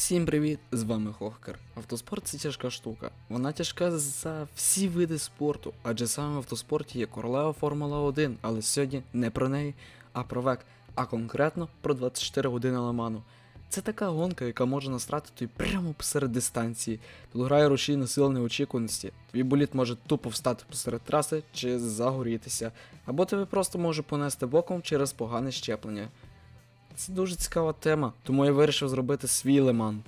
Всім привіт! З вами Хохкер. Автоспорт це тяжка штука. Вона тяжка за всі види спорту, адже саме в автоспорті є королева Формула 1, але сьогодні не про неї, а про век, а конкретно про 24 години Ламану. Це така гонка, яка може настрати тобі прямо посеред дистанції. Тут грає рушійна сила неочікуваності. Твій боліт може тупо встати посеред траси чи загорітися, або тебе просто може понести боком через погане щеплення. Це дуже цікава тема, тому я вирішив зробити свій лиман.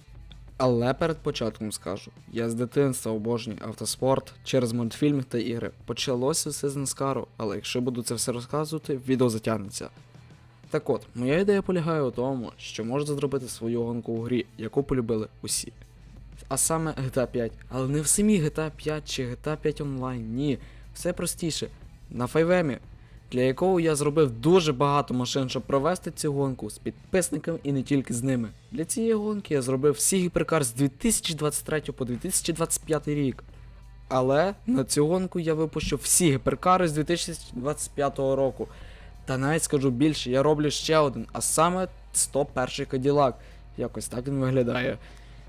Але перед початком скажу: я з дитинства обожнюю автоспорт через мультфільми та ігри. Почалося все з Наскару, але якщо буду це все розказувати, відео затягнеться. Так от, моя ідея полягає у тому, що можна зробити свою гонку у грі, яку полюбили усі. А саме GTA 5. Але не в самій GTA 5 чи GTA 5 онлайн, ні. Все простіше. На 5 для якого я зробив дуже багато машин, щоб провести цю гонку з підписниками і не тільки з ними. Для цієї гонки я зробив всі гіперкар з 2023 по 2025 рік. Але на цю гонку я випущу всі гіперкари з 2025 року. Та навіть скажу більше, я роблю ще один, а саме 101 Каділак. Якось так він виглядає.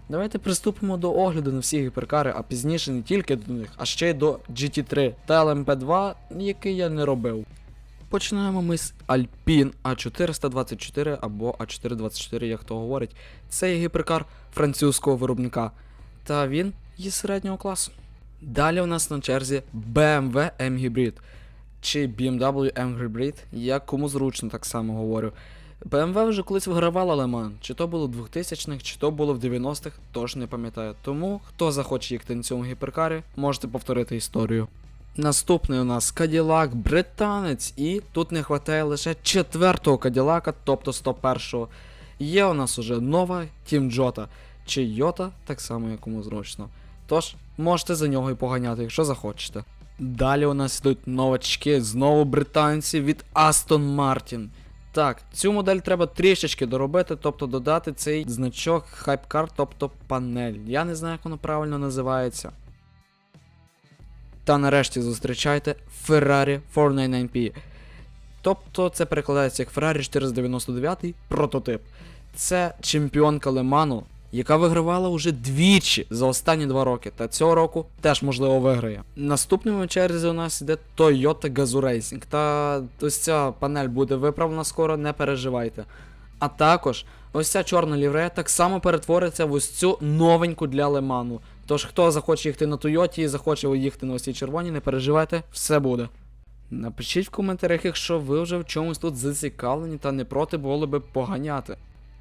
Давайте приступимо до огляду на всі гіперкари, а пізніше не тільки до них, а ще й до GT3 та LMP2, який я не робив. Починаємо ми з Alpine A424 або A424, як хто говорить. Це є гіперкар французького виробника. Та він є середнього класу. Далі у нас на черзі BMW M Hybrid чи BMW M Hybrid, як кому зручно так само говорю. BMW вже колись вигравала Леман, чи то було в 2000-х, чи то було в 90-х, тож не пам'ятаю. Тому, хто захоче їхати на цьому гіперкарі, можете повторити історію. Наступний у нас Каділак британець, і тут не вистачає лише четвертого Каділака, тобто 101-го. Є у нас уже нова Тім Джота чи Йота, так само як кому зручно. Тож, можете за нього і поганяти, якщо захочете. Далі у нас йдуть новачки, знову британці від Aston Martin. Так, цю модель треба трішечки доробити, тобто додати цей значок Hypecar, тобто панель. Я не знаю, як воно правильно називається. Та нарешті зустрічайте Ferrari 499P. Тобто це перекладається як Ferrari 499 прототип. Це чемпіонка Леману, яка вигравала уже двічі за останні два роки, та цього року теж можливо виграє. Наступним черзі у нас іде Toyota Gazoo Racing. Та ось ця панель буде виправлена скоро, не переживайте. А також ось ця чорна ліврея так само перетвориться в ось цю новеньку для Леману. Тож, хто захоче їхати на Тойоті і захоче їхати на ось цій червоній, не переживайте, все буде. Напишіть в коментарях, якщо ви вже в чомусь тут зацікавлені та не проти було би поганяти.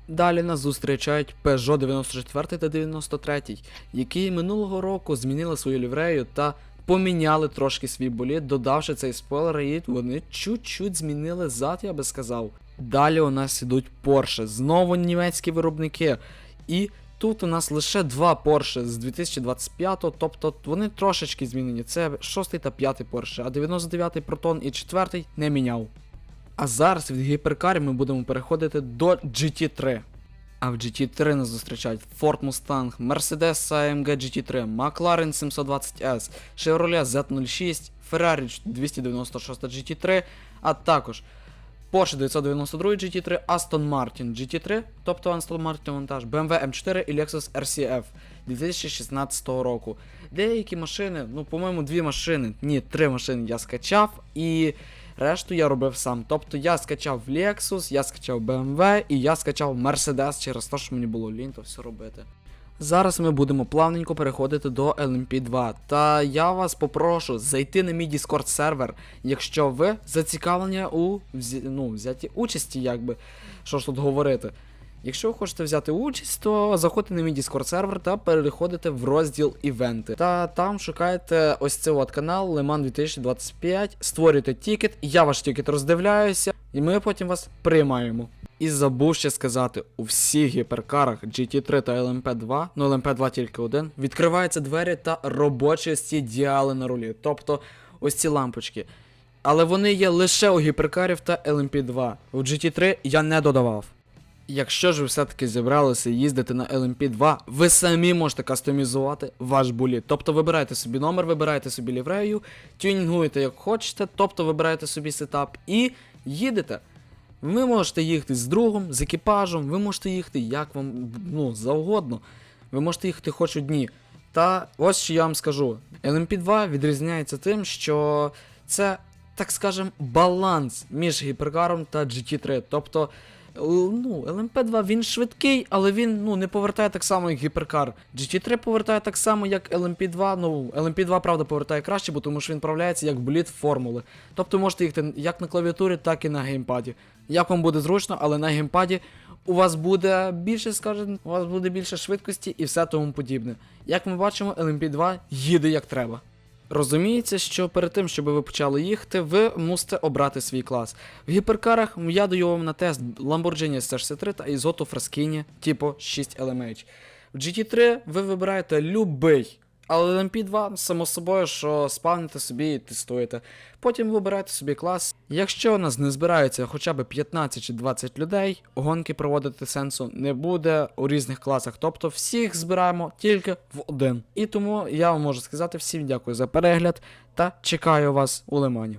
Далі нас зустрічають Peugeot 94 та 93, які минулого року змінили свою ліврею та поміняли трошки свій болід, додавши цей спойлер, і вони чуть-чуть змінили зад, я би сказав. Далі у нас ідуть Porsche, знову німецькі виробники. І тут у нас лише два Porsche з 2025, тобто вони трошечки змінені. Це 6 та 5 Porsche, а 99 Proton і 4 не міняв. А зараз від гіперкарів ми будемо переходити до GT3. А в GT3 нас зустрічають Ford Mustang, Mercedes AMG GT3, McLaren 720S, Chevrolet Z06, Ferrari 296 GT3, а також Porsche 992 GT3, Aston Martin GT3, тобто Aston Martin вантаж, BMW M4 і Lexus RCF 2016 року. Деякі машини, ну, по-моєму, дві машини, ні, три машини я скачав і. Решту я робив сам. Тобто я скачав Lexus, я скачав BMW і я скачав Mercedes через те, що мені було лінь то все робити. Зараз ми будемо плавненько переходити до LMP2. Та я вас попрошу зайти на мій Discord сервер, якщо ви зацікавлені у ну, взяті участі, якби. Що ж тут говорити. Якщо ви хочете взяти участь, то заходьте на мій Discord сервер та переходите в розділ івенти. Та там шукаєте ось цей от канал Леман 2025, створюєте тікет, я ваш тікет роздивляюся, і ми потім вас приймаємо. І забув ще сказати, у всіх гіперкарах GT3 та LMP2, ну LMP2 тільки один, відкриваються двері та робочі ось діали на рулі, тобто ось ці лампочки. Але вони є лише у гіперкарів та LMP2. У GT3 я не додавав. Якщо ж ви все-таки зібралися їздити на LMP2, ви самі можете кастомізувати ваш буліт. Тобто вибирайте собі номер, вибирайте собі ліврею, тюнінгуєте як хочете, тобто вибираєте собі сетап і їдете. Ви можете їхати з другом, з екіпажем, ви можете їхати як вам ну, завгодно. Ви можете їхати хоч одні. Та ось що я вам скажу: LMP2 відрізняється тим, що це, так скажем, баланс між гіперкаром та GT3. Тобто, ну, LMP2 він швидкий, але він ну, не повертає так само, як гіперкар. GT3 повертає так само, як LMP2. Ну, LMP2, правда, повертає краще, бо тому що він правляється як боліт формули. Тобто можете їхати як на клавіатурі, так і на геймпаді. Як вам буде зручно, але на геймпаді у вас буде більше, скажімо, у вас буде більше швидкості і все тому подібне. Як ми бачимо, LMP2 їде як треба. Розуміється, що перед тим, щоб ви почали їхати, ви мусите обрати свій клас. В гіперкарах я даю вам на тест Lamborghini ST63 та Isotto Fraschini типу 6 LMH. В GT3 ви вибираєте любий, але LMP2, само собою, що спавните собі і тестуєте. Потім вибирайте собі клас. Якщо у нас не збирається хоча б 15 чи 20 людей, гонки проводити сенсу не буде у різних класах. Тобто всіх збираємо тільки в один. І тому я вам можу сказати всім дякую за перегляд та чекаю вас у лимані.